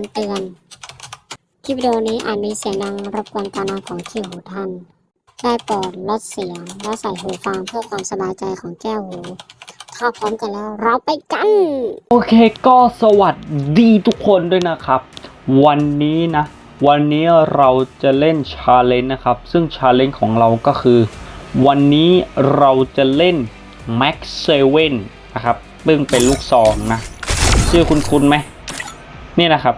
ำเตือน คลิปวิดีโอนี้อาจมีเสียงดังรบกวนการนอนของที่หูท่าน ได้โปรดลดเสียงและใส่หูฟังเพื่อความสบายใจของแก้วหู ถ้าพร้อมกันแล้วเราไปกัน โอเคก็สวัสดีทุกคนด้วยนะครับ วันนี้นะ วันนี้เราจะเล่นชาเลนจ์นะครับ ซึ่งชาเลนจ์ของเราก็คือ วันนี้เราจะเล่น Max 7นะครับซึ่งเป็นลูกซองนะ ชื่อคุณคุณไหม นี่นะครับ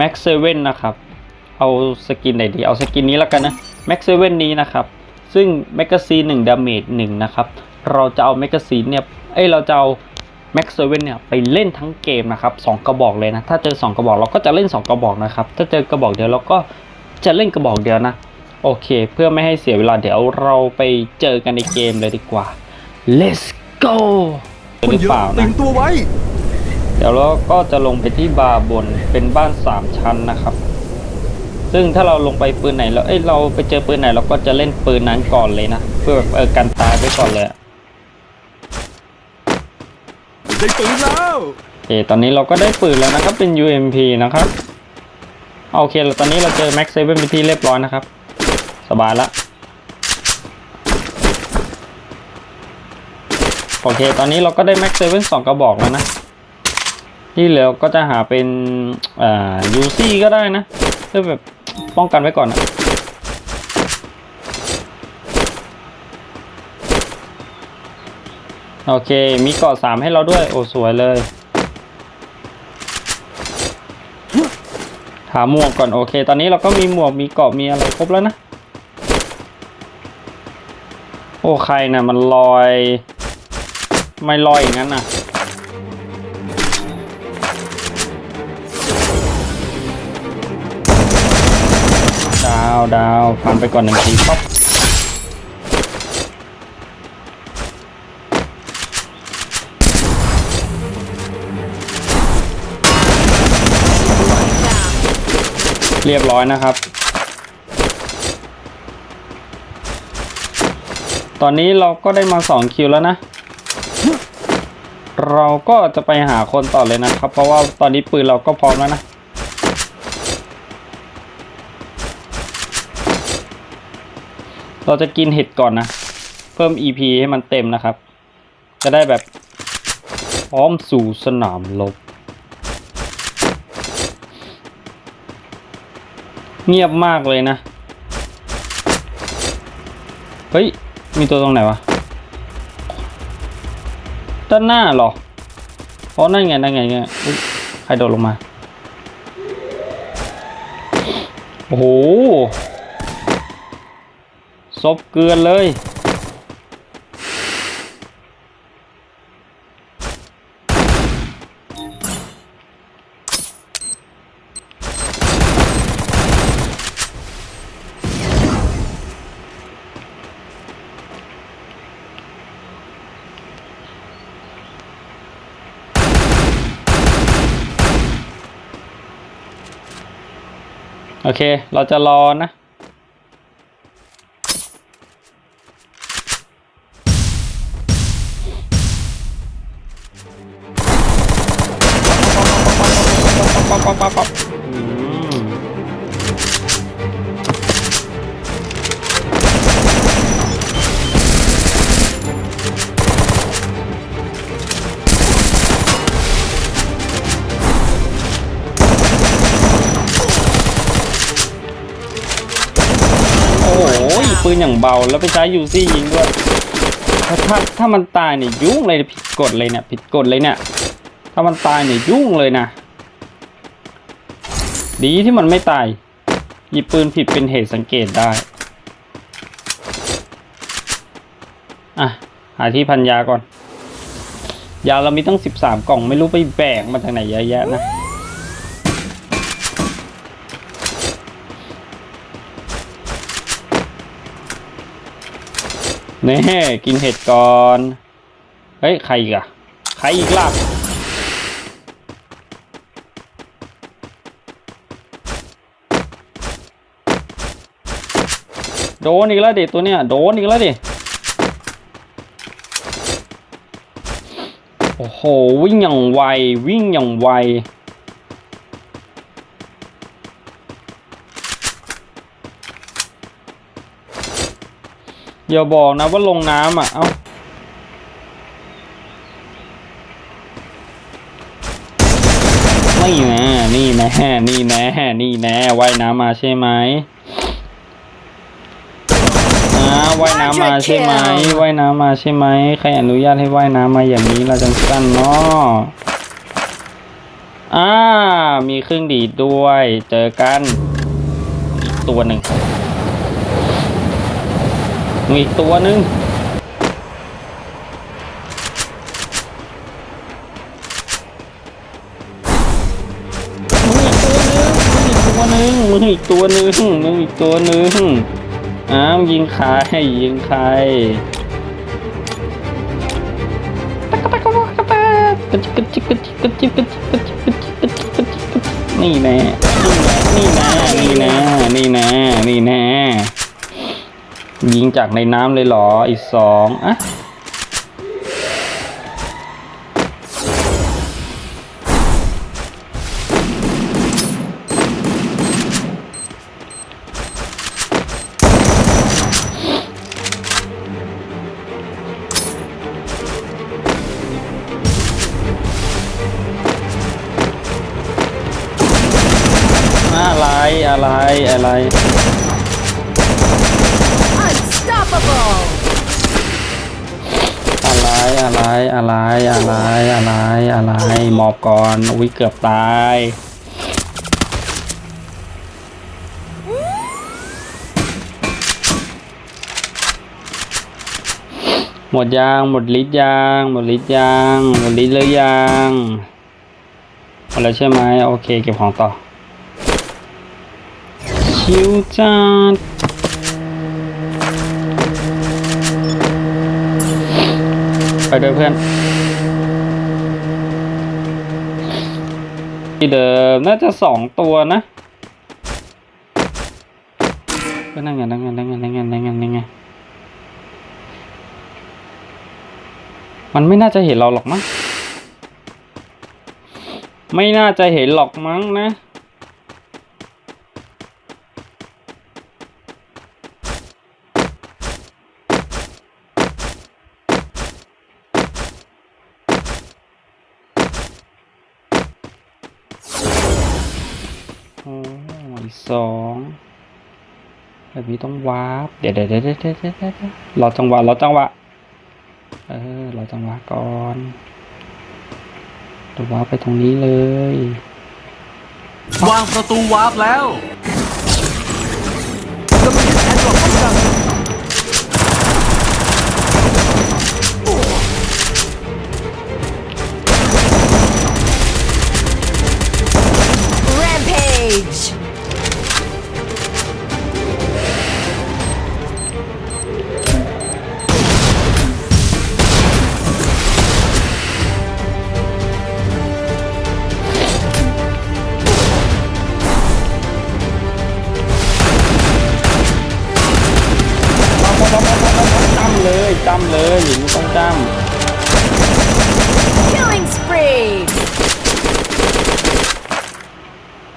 Max 7 นะครับ เอาสกินไหนดี เอาสกินนี้แล้วกันนะ Max 7 นี้นะครับ ซึ่งแมกกาซีน1ดาเมจ1นะครับ เราจะเอาแมกกาซีนเนี่ย เอ้ย เราจะเอาแม็กซ์เว่นเนี่ยไปเล่นทั้งเกมนะครับสองกระบอกเลยนะ ถ้าเจอ 2 กระบอกเราก็จะเล่น 2 กระบอกนะครับ ถ้าเจอกระบอกเดียวเราก็จะเล่นกระบอกเดียวนะ โอเค เพื่อไม่ให้เสียเวลาเดี๋ยวเราไปเจอกันในเกมเลยดีกว่า let's go หรือเปล่าแต่นะงตัวไว้ เดี๋ยวเราก็จะลงไปที่บาร์บนเป็นบ้าน3ชั้นนะครับ ซึ่งถ้าเราลงไปปืนไหนแล้วเอ้ยเราไปเจอปืนไหน เราก็จะเล่นปืนนั้นก่อนเลยนะ เพื่อแบบเออกันตายไปก่อนเลยอะได้ปืนแล้วโอเคตอนนี้เราก็ได้ปืนแล้วนะครับเป็น UMP นะครับโอเคแล้วตอนนี้เราเจอ Max 7เป็นที่เรียบร้อยนะครับ สบายละโอเค ตอนนี้เราก็ได้ Max 7สองกระบอกแล้วนะ ที่เหลือก็จะหาเป็นอ่า UC ก็ได้นะเพื่อแบบป้องกันไว้ก่อนนะโอเค มีเกาะสามให้เราด้วย โอ้ สวยเลย หาหมวกก่อน โอเค ตอนนี้เราก็มีหมวก มีเกาะ มีอะไรครบแล้วนะ โอ้ ใครนะ่ะ มันลอย ไม่ลอยอย่างนั้นน่ะาวดาวฟันไปก่อนหนึ่งทีป๊อปเรียบร้อยนะครับ ตอนนี้เราก็ได้มา 2 คิวแล้วนะ เราก็จะไปหาคนต่อเลยนะครับ เพราะว่าตอนนี้ปืนเราก็พร้อมแล้วนะ เราจะกินเห็ดก่อนนะ เพิ่ม EP ให้มันเต็มนะครับ จะได้แบบพร้อมสู่สนามรบเงียบมากเลยนะ เฮ้ย มีตัวตรงไหนวะ ด้านหน้าหรออ๋อนั่นไง นั่นไงไงใครโดดลงมา โอ้โห ซบเกลือนเลย โอเค เราจะรอนะ ป๊อปป๊อปป๊อปป๊อปอืมโอ้โหปืนอย่างเบาแล้วไปใช้ยูซี่ยิงด้วย ถ้าถ้าถ้ามันตายเนี่ยยุ่งเลยผิดกฎเลยเนี่ยผิดกฎเลยเนี่ย ถ้ามันตายเนี่ยยุ่งเลยนะ ดีที่มันไม่ตาย หยิบปืนผิดเป็นเหตุสังเกตได้ อะ หาที่พันยาก่อน ยาเรามีตั้งสิบสามกล่องไม่รู้ไปแบกมาจากไหนเยอะแยะนะเน่กินเห็ดก่อน เฮ้ย ใครอีกอะใครอีกล่ะ โดนอีกแล้วดิตัวเนี้ยโดนอีกแล้วดิ โอ้โห วิ่งอย่างไว วิ่งอย่างไว อย่าบอกนะว่าลงน้ำอะ เอา้านี่แน่นี่แน่นี่แน่นี่แน่ว่ายน้ำมาใช่ไหม ว่ายน้ำมาใช่ไหมว่ายน้ำมาใช่ไหมใครอนุญาตให้ว่ายน้ำมาอย่างนี้เราจังสั้นเนาะอ่า มีเครื่องดีดด้วย เจอกันอีกตัวหนึ่งมีอีกตัวหนึ่งมึงอีกตัวหนึ่งมึงอีกตัวหนึ่งมึงอีกตัวหนึ่งอ้ อ้าวยิงใครยิงใครนี่แน่นี่แน่นี่แน่นี่แน่นี่แน่ยิงจากในน้ำเลยเหรออีกสองอะ อะไรอะไร Unstoppable! อะไรอะไรอะไรอะไรอะไรอะไรหมอบก่อนอุ้ยเกือบตายหมดยางหมดลิตรยางหมดลิตรยางหมดลิตรเลยยางหมดแล้วใช่ไหมโอเคเก็บของต่อ ชิวจัดไปด้วยเพื่อนที่เดิมน่าจะสองตัวนะก็นั่งไงนั่งไงนั่งไงนั่งไงนั่งไงนั่งไงมันไม่น่าจะเห็นเราหรอกมั้ง ไม่น่าจะเห็นหรอกมั้งนะ สองแบบนี้ต้องวาร์ปเดี๋ยวเดี๋ยวเดี๋ยวเดี๋ยวเดี๋ยวรอจังหวะรอจังหวะเออรอจังหวะก่อนตัววาร์ปไปตรงนี้เลยวางประตูวาร์ปแล้วกำลังยึดแอดดรอปป้องกัน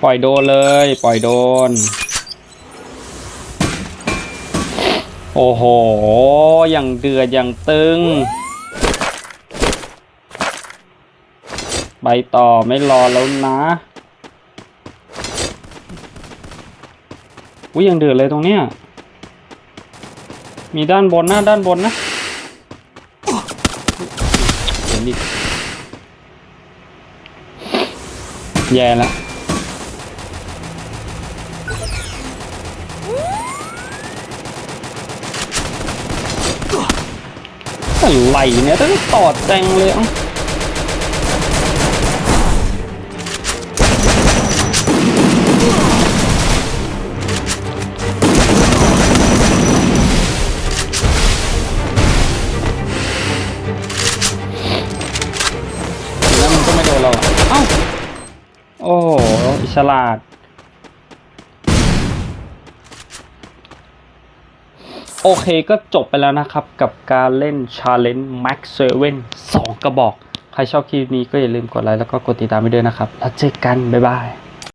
ล่อยโดนเลย ปล่อยโดน โอ้โห อย่างเดือดอย่างตึง ไปต่อไม่รอแล้วนะอุ้ยยังเดือดเลยตรงเนี้ย มีด้านบนนะด้านบนนะเห็นดิแย่แล้ว อะไรเนี่ยต้องตอดแจงเลยเอ้าแล้วมันก็ไม่โดนเรา เอ้า โอ้โหฉลาด โอเคก็จบไปแล้วนะครับ กับการเล่น Challenge Max 7 2 กระบอก ใครชอบคลิปนี้ก็อย่าลืมกดไลค์แล้วก็กดติดตามไปด้วยนะครับ แล้วเจอกัน บ๊ายบาย